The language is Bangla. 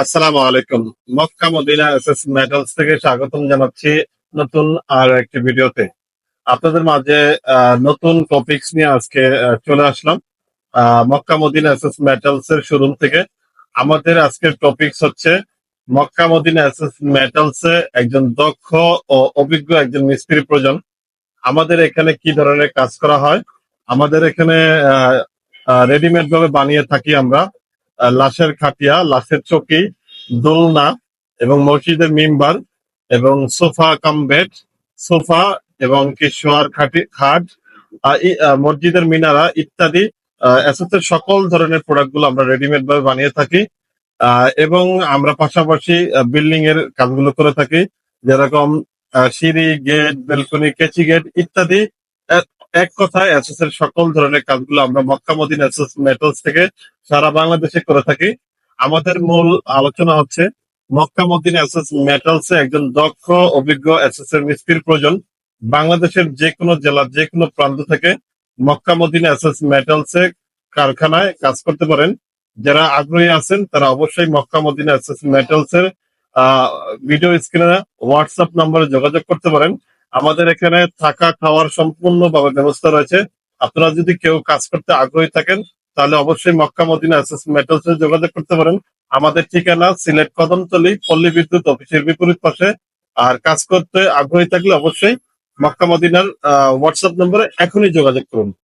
আসসালামু আলাইকুম। মক্কা মদিনা এসএস মেটালস থেকে স্বাগতম জানাচ্ছি নতুন আর একটি ভিডিওতে। আপনাদের মাঝে নতুন টপিকস নিয়ে আজকে চলে আসলাম। মক্কা মদিনা এসএস মেটালস এর শোরুম থেকে। আমাদের আজকের টপিকস হচ্ছে, মক্কা মদিনা এসএস মেটালস এ একজন দক্ষ ও অভিজ্ঞ একজন মিস্ত্রি প্রয়োজন আমাদের এখানে কি ধরনের কাজ করা হয়? আমাদের এখানে রেডিমেড ভাবে বানিয়ে থাকি আমরা। লাশের খাটিয়া, লাশের চকি, দোলনা এবং মসজিদের মেম্বার এবং সোফা কাম বেড সোফা এবং কি শোয়ার খাটি খাট মসজিদের মিনারা ইত্যাদি অ্যাসোসের সকল ধরনের প্রোডাক্টগুলো আমরা রেডিমেড ভাবে বানিয়ে থাকি। এবং আমরা পাশাপাশি বিল্ডিং এর কাজগুলো করে থাকি। যেরকম সিঁড়ি গেট বেলকনি কেচি গেট ইত্যাদি এক- কথায় অ্যাসোসের সকল ধরনের কাজগুলো আমরা মক্কা মদিন অ্যাসোস মেটালস থেকে সারা বাংলাদেশে করে থাকি। আমাদের মূল আলোচনা হচ্ছে মক্কা মদিন অ্যাসেস মেটালস এ একজন দক্ষ, অভিজ্ঞ অ্যাসেসের মিস্ত্রির প্রয়োজন। বাংলাদেশের যে কোনো জেলার যে কোনো প্রান্ত থেকে মক্কা মদিন অ্যাসেস মেটালস কারখানায় কাজ করতে পারেন। যারা আগ্রহী আছেন, তারা অবশ্যই মক্কা মদিনা অ্যাসেস মেটালস এর ভিডিও স্ক্রিনে হোয়াটসঅ্যাপ নম্বরে যোগাযোগ করতে পারেন। আমাদের এখানে থাকা, খাওয়ার সম্পূর্ণ ব্যবস্থা রয়েছে। আপনারা যদি কেউ কাজ করতে আগ্রহী থাকেন, তাহলে অবশ্যই মক্কা মদিনা এস যোগাযোগ করতে পারেন। আমাদের ঠিকানা সিলেট কদমতলি, পল্লী বিদ্যুৎ অফিসের বিপরীত পাশে। আর কাজ করতে আগ্রহী থাকলে অবশ্যই মক্কা মদিনার হোয়াটসঅ্যাপ নম্বরে এখনই যোগাযোগ করুন।